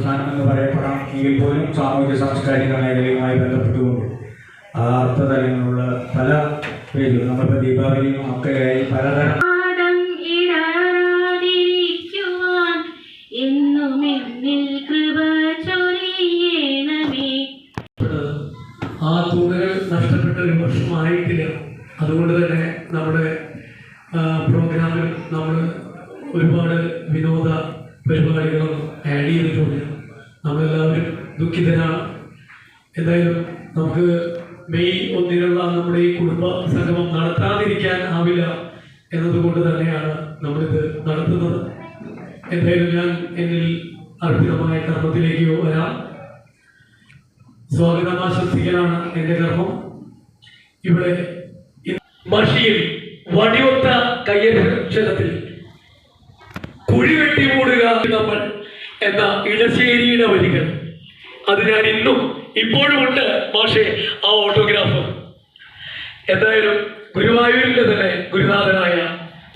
സ്ഥാനമെന്ന് പറയപ്പെടാം. എങ്കിൽ പോലും സാമൂഹ്യ സാംസ്കാരിക മേഖലയുമായി ബന്ധപ്പെട്ടുകൊണ്ട് ആ അർത്ഥതലങ്ങളുള്ള പല പേരും നമ്മളിപ്പോൾ ദീപാവലിയും ഒക്കെയായി പലതരം എന്നും ആ നഷ്ടപ്പെട്ട ഒരു വർഷമായിട്ടില്ല. അതുകൊണ്ട് തന്നെ നമ്മുടെ പ്രോഗ്രാമിൽ നമ്മൾ ഒരുപാട് വിനോദ പരിപാടികളും ആഡ് ചെയ്തിട്ടുണ്ട് നമ്മളെല്ലാവരും ദുഃഖിതരാണ്. എന്തായാലും നമുക്ക് മെയ് ഒന്നിനുള്ള നമ്മുടെ ഈ കുടുംബ സംഗമം നടത്താതിരിക്കാൻ ആവില്ല എന്നതുകൊണ്ട് തന്നെയാണ് നമ്മളിത് നടത്തുന്നത്. എന്തായാലും ഞാൻ എന്നിൽ അർപ്പിതമായ കർമ്മത്തിലേക്ക് വരാം. സ്വാഗതം ആശംസിക്കലാണ് എന്റെ കർമ്മം. ഇവിടെ മഷിയിൽ വടിയൊത്ത കയ്യക്ഷരത്തിൽ കുഴിവെട്ടി മൂടുക നമ്മൾ എന്ന ഇടശ്ശേരിയുടെ വരികൾ. അത് ഞാൻ ഇന്നും ഇപ്പോഴും ഉണ്ട് പക്ഷേ ആ ഓട്ടോഗ്രാഫ് എന്തായാലും ഗുരുവായൂരിന്റെ തന്നെ ഗുരുനാഥനായ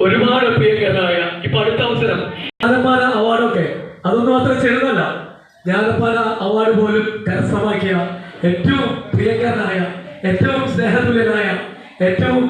ഒരുപാട് പ്രിയങ്കരനായ ഇപ്പൊ അടുത്ത അവസരം. ജ്ഞാനപ്പാല അവാർഡൊക്കെ അതൊന്നും മാത്രം ചെറുതല്ല. ജ്ഞാനപ്പാല അവാർഡ് പോലും കരസ്ഥമാക്കിയ ഏറ്റവും പ്രിയങ്കരനായ ഏറ്റവും സ്നേഹതുല്യനായ ഏറ്റവും